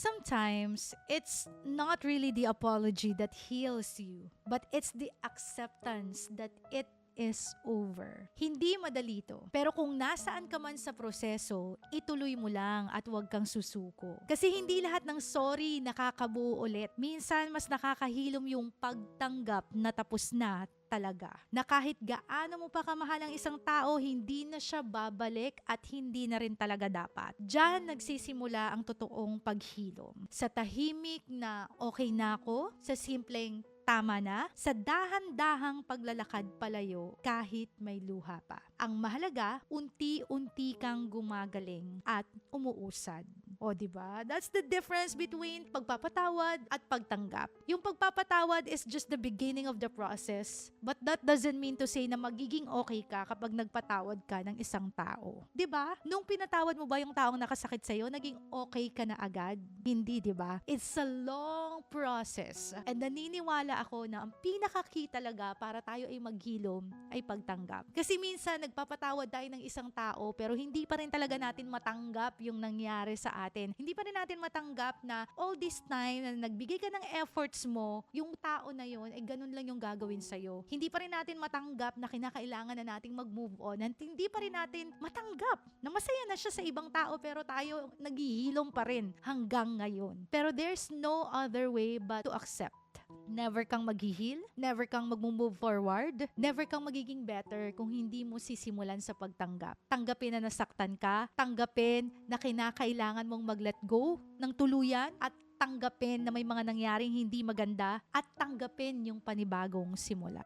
Sometimes, it's not really the apology that heals you, but it's the acceptance that it is over. Hindi madali to. Pero kung nasaan ka man sa proseso, ituloy mo lang at huwag kang susuko. Kasi hindi lahat ng sorry nakakabuo ulit. Minsan, mas nakakahilom yung pagtanggap na tapos na talaga. Na kahit gaano mo pa kamahal ang isang tao, hindi na siya babalik at hindi na rin talaga dapat. Diyan nagsisimula ang totoong paghilom. Sa tahimik na okay na ako, sa simpleng tama na, sa dahan-dahang paglalakad palayo kahit may luha pa. Ang mahalaga, unti-unti kang gumagaling at umuusad. O, di ba? That's the difference between pagpapatawad at pagtanggap. Yung pagpapatawad is just the beginning of the process, but that doesn't mean to say na magiging okay ka kapag nagpatawad ka ng isang tao. Di ba? Nung pinatawad mo ba yung taong nakasakit sa'yo, naging okay ka na agad? Hindi, di ba? It's a long process. And naniniwala ako na ang pinaka-key talaga para tayo ay maghilom ay pagtanggap. Kasi minsan nagpapatawad tayo ng isang tao pero hindi pa rin talaga natin matanggap yung nangyari sa atin. Hindi pa rin natin matanggap na all this time na nagbigay ka ng efforts mo, yung tao na yon ay ganun lang yung gagawin sa'yo. Hindi pa rin natin matanggap na kinakailangan na nating mag-move on. And hindi pa rin natin matanggap na masaya na siya sa ibang tao pero tayo naghihilom pa rin hanggang ngayon. Pero there's no other way but to accept. Never kang maghihil, never kang mag-move forward, never kang magiging better kung hindi mo sisimulan sa pagtanggap. Tanggapin na nasaktan ka, tanggapin na kinakailangan mong mag-let go ng tuluyan. At tanggapin na may mga nangyaring hindi maganda. At tanggapin yung panibagong simula.